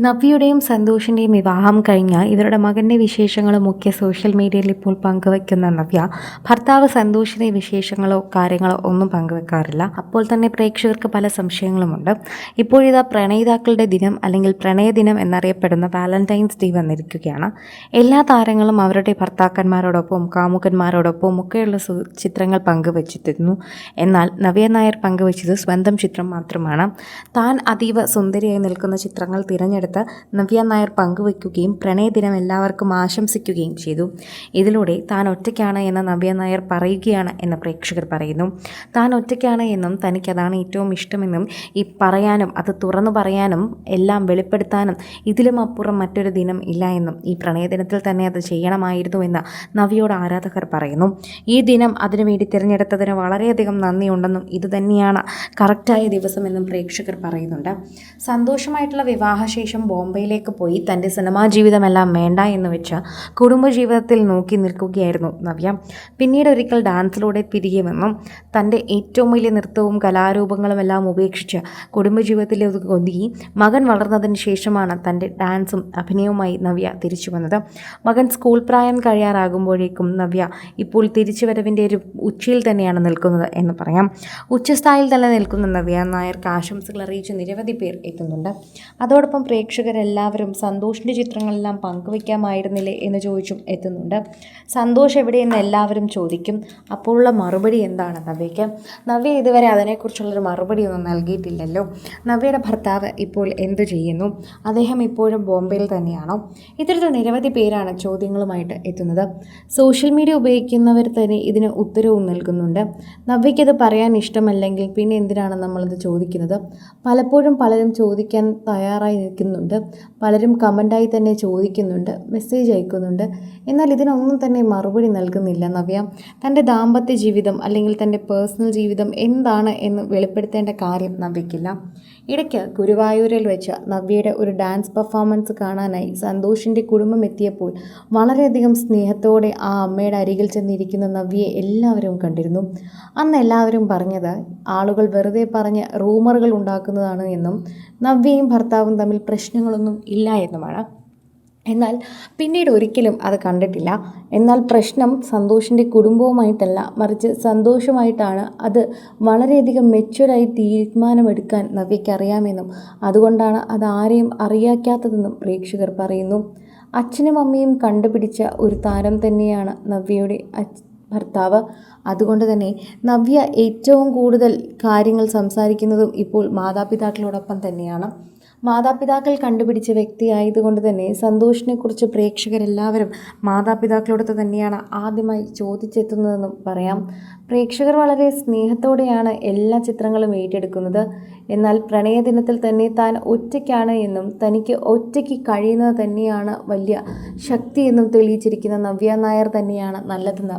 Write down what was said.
നവ്യയുടെയും സന്തോഷിന്റെയും വിവാഹം കഴിഞ്ഞ ഇവരുടെ മകന്റെ വിശേഷങ്ങളും ഒക്കെ സോഷ്യൽ മീഡിയയിൽ ഇപ്പോൾ പങ്കുവെക്കുന്ന നവ്യ ഭർത്താവ് സന്തോഷിന്റെ വിശേഷങ്ങളോ കാര്യങ്ങളോ ഒന്നും പങ്കുവെക്കാറില്ല. അപ്പോൾ തന്നെ പ്രേക്ഷകർക്ക് പല സംശയങ്ങളുമുണ്ട്. ഇപ്പോഴിതാ പ്രണയിതാക്കളുടെ ദിനം അല്ലെങ്കിൽ പ്രണയദിനം എന്നറിയപ്പെടുന്ന വാലന്റൈൻസ് ഡേ വന്നിരിക്കുകയാണ്. എല്ലാ താരങ്ങളും അവരുടെ ഭർത്താക്കന്മാരോടൊപ്പം കാമുകന്മാരോടൊപ്പം ഒക്കെയുള്ള ചിത്രങ്ങൾ പങ്കുവച്ചിരുന്നു. എന്നാൽ നവ്യ നായർ പങ്കുവച്ചത് സ്വന്തം ചിത്രം മാത്രമാണ്. താൻ അതീവ സുന്ദരിയായി നിൽക്കുന്ന ചിത്രങ്ങൾ തിരഞ്ഞെടുത്ത് നവ്യ നായർ പങ്കുവയ്ക്കുകയും പ്രണയദിനം എല്ലാവർക്കും ആശംസിക്കുകയും ചെയ്തു. ഇതിലൂടെ താൻ ഒറ്റയ്ക്കാണ് എന്ന് നവ്യ നായർ പറയുകയാണ് എന്ന് പ്രേക്ഷകർ പറയുന്നു. താൻ ഒറ്റയ്ക്കാണ് എന്നും തനിക്കതാണ് ഏറ്റവും ഇഷ്ടമെന്നും ഈ പറയാനും അത് തുറന്നു പറയാനും എല്ലാം വെളിപ്പെടുത്താനും ഇതിലും അപ്പുറം മറ്റൊരു ദിനം ഇല്ല എന്നും ഈ പ്രണയദിനത്തിൽ തന്നെ അത് ചെയ്യണമായിരുന്നു എന്ന് നവ്യയോട് ആരാധകർ പറയുന്നു. ഈ ദിനം അതിനുവേണ്ടി തിരഞ്ഞെടുത്തതിന് വളരെയധികം നന്ദിയുണ്ടെന്നും ഇതുതന്നെയാണ് കറക്റ്റായ ദിവസമെന്നും പ്രേക്ഷകർ പറയുന്നുണ്ട്. സന്തോഷമായിട്ടുള്ള വിവാഹശേഷം ബോംബെയിലേക്ക് പോയി തന്റെ സിനിമാ ജീവിതമെല്ലാം വേണ്ട എന്ന് വെച്ച് കുടുംബജീവിതത്തിൽ നോക്കി നിൽക്കുകയായിരുന്നു നവ്യ. പിന്നീട് ഒരിക്കൽ ഡാൻസിലൂടെ തിരികെ വന്നു. തന്റെ ഏറ്റവും വലിയ നൃത്തവും കലാരൂപങ്ങളും എല്ലാം ഉപേക്ഷിച്ച് കുടുംബജീവിതത്തിലേക്ക് ഒതുങ്ങി. മകൻ വളർന്നതിന് ശേഷമാണ് തന്റെ ഡാൻസും അഭിനയവുമായി നവ്യ തിരിച്ചു വന്നത്. മകൻ സ്കൂൾ പ്രായം കഴിയാറാകുമ്പോഴേക്കും നവ്യ ഇപ്പോൾ തിരിച്ചുവരവിന്റെ ഒരു ഉച്ചയിൽ തന്നെയാണ് നിൽക്കുന്നത് എന്ന് പറയാം. ഉച്ചസ്ഥായിൽ തന്നെ നിൽക്കുന്ന നവ്യ നായർക്ക് ആശംസകൾ അറിയിച്ച് നിരവധി പേർ എത്തുന്നുണ്ട്. അതോടൊപ്പം പ്രേക്ഷകരെല്ലാവരും സന്തോഷിന്റെ ചിത്രങ്ങളെല്ലാം പങ്കുവയ്ക്കാമായിരുന്നില്ലേ എന്ന് ചോദിച്ചും എത്തുന്നുണ്ട്. സന്തോഷ് എവിടെയെന്ന് എല്ലാവരും ചോദിക്കും. അപ്പോഴുള്ള മറുപടി എന്താണ് നവ്യയ്ക്ക്? നവ്യ ഇതുവരെ അതിനെക്കുറിച്ചുള്ളൊരു മറുപടി ഒന്നും നൽകിയിട്ടില്ലല്ലോ. നവ്യയുടെ ഭർത്താവ് ഇപ്പോൾ എന്തു ചെയ്യുന്നു? അദ്ദേഹം ഇപ്പോഴും ബോംബെയിൽ തന്നെയാണോ? ഇത്തരത്തിൽ നിരവധി പേരാണ് ചോദ്യങ്ങളുമായിട്ട് എത്തുന്നത്. സോഷ്യൽ മീഡിയ ഉപയോഗിക്കുന്നവർ തന്നെ ഇതിന് ഉത്തരവും നൽകുന്നുണ്ട്. നവ്യയ്ക്കത് പറയാൻ ഇഷ്ടമല്ലെങ്കിൽ പിന്നെ എന്തിനാണ് നമ്മളിത് ചോദിക്കുന്നത്? പലപ്പോഴും പലരും ചോദിക്കാൻ തയ്യാറായി നിൽക്കുന്നുണ്ട് പലരും കമന്റായി തന്നെ ചോദിക്കുന്നുണ്ട് മെസ്സേജ് അയക്കുന്നുണ്ട്. എന്നാൽ ഇതിനൊന്നും തന്നെ മറുപടി നൽകുന്നില്ല നവ്യ. തന്റെ ദാമ്പത്യ ജീവിതം അല്ലെങ്കിൽ തന്റെ പേഴ്സണൽ ജീവിതം എന്താണ് എന്ന് വെളിപ്പെടുത്തേണ്ട കാര്യം നവ്യയ്ക്കില്ല. ഇടയ്ക്ക് ഗുരുവായൂരിൽ വെച്ച് നവ്യയുടെ ഒരു ഡാൻസ് പെർഫോമൻസ് കാണാനായി സന്തോഷിന്റെ കുടുംബം എത്തിയപ്പോൾ വളരെയധികം സ്നേഹത്തോടെ ആ അമ്മയുടെ അരികിൽ ചെന്നിരിക്കുന്ന നവ്യയെ എല്ലാവരും കണ്ടിരുന്നു. അന്ന് എല്ലാവരും പറഞ്ഞത് ആളുകൾ വെറുതെ പറഞ്ഞ് റൂമറുകൾ ഉണ്ടാക്കുന്നതാണ് എന്നും നവ്യയും ഭർത്താവും തമ്മിൽ പ്രശ്നങ്ങളൊന്നും ഇല്ല എന്നുമാണ്. എന്നാൽ പിന്നീട് ഒരിക്കലും അത് കണ്ടിട്ടില്ല. എന്നാൽ പ്രശ്നം സന്തോഷിന്റെ കുടുംബവുമായിട്ടല്ല മറിച്ച് സന്തോഷമായിട്ടാണ് അത് വളരെയധികം മെച്ചുവറായി തീരുമാനമെടുക്കാൻ നവ്യയ്ക്ക് അറിയാമെന്നും അതുകൊണ്ടാണ് അത് ആരെയും അറിയാക്കാത്തതെന്നും പ്രേക്ഷകർ പറയുന്നു. അച്ഛനും അമ്മയും കണ്ടുപിടിച്ച ഒരു താരം തന്നെയാണ് നവ്യയുടെ ഭർത്താവ്. അതുകൊണ്ട് തന്നെ നവ്യ ഏറ്റവും കൂടുതൽ കാര്യങ്ങൾ സംസാരിക്കുന്നതും ഇപ്പോൾ മാതാപിതാക്കളോടൊപ്പം തന്നെയാണ്. മാതാപിതാക്കൾ കണ്ടുപിടിച്ച വ്യക്തിയായതുകൊണ്ട് തന്നെ സന്തോഷിനെക്കുറിച്ച് പ്രേക്ഷകരെല്ലാവരും മാതാപിതാക്കളോടത്ത് തന്നെയാണ് ആദ്യമായി ചോദിച്ചെത്തുന്നതെന്നും പറയാം. പ്രേക്ഷകർ വളരെ സ്നേഹത്തോടെയാണ് എല്ലാ ചിത്രങ്ങളും ഏറ്റെടുക്കുന്നത്. എന്നാൽ പ്രണയദിനത്തിൽ തന്നെ താൻ ഒറ്റയ്ക്കാണ് എന്നും തനിക്ക് ഒറ്റയ്ക്ക് കഴിയുന്നത് തന്നെയാണ് വലിയ ശക്തി എന്നും തെളിയിച്ചിരിക്കുന്ന നവ്യ നായർ തന്നെയാണ് നല്ലതെന്ന്